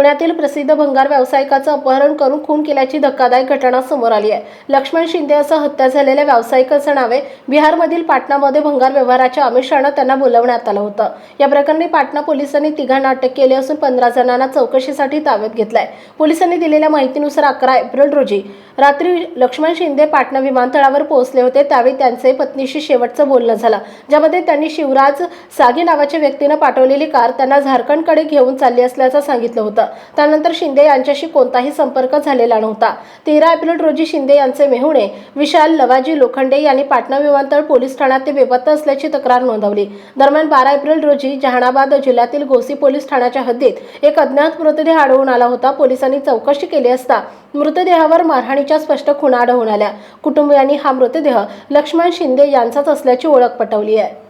पुण्यातील प्रसिद्ध भंगार व्यावसायिकाचं अपहरण करून खून केल्याची धक्कादायक घटना समोर आली आहे. लक्ष्मण शिंदे असं हत्या झालेल्या व्यावसायिकाचं नावे बिहारमधील पाटणामध्ये भंगार व्यवहाराच्या आमिषानं त्यांना बोलवण्यात आलं होतं. या प्रकरणी पाटणा पोलिसांनी तिघांना अटक केली असून पंधरा जणांना चौकशीसाठी ताब्यात घेतलाय. पोलिसांनी दिलेल्या माहितीनुसार अकरा एप्रिल रोजी रात्री लक्ष्मण शिंदे पाटणा विमानतळावर पोहोचले होते. त्यावेळी त्यांचे पत्नीशी शेवटचं बोलणं झालं. ज्यामध्ये त्यांनी शिवराज सागे नावाच्या व्यक्तीनं पाठवलेली कार त्यांना झारखंडकडे घेऊन चालली असल्याचं सांगितलं होतं. त्यानंतर शिंदे यांच्याशी कोणताही संपर्क झालेला नव्हता. तेरा एप्रिल रोजी शिंदे यांचे मेहुणे विशाल लवाजी लोखंडे यांनी पाटणा विमानतळ पोलीस ठाण्यात ते बेपत्ता असल्याची तक्रार नोंदवली. दरम्यान बारा एप्रिल रोजी जहानाबाद जिल्ह्यातील गोसी पोलीस ठाण्याच्या हद्दीत एक अज्ञात मृतदेह आढळून आला होता. पोलिसांनी चौकशी केली असता मृतदेहावर मारहाणीच्या स्पष्ट खुणा आढळून आल्या. कुटुंबियांनी हा मृतदेह लक्ष्मण शिंदे यांचाच असल्याची ओळख पटवली आहे.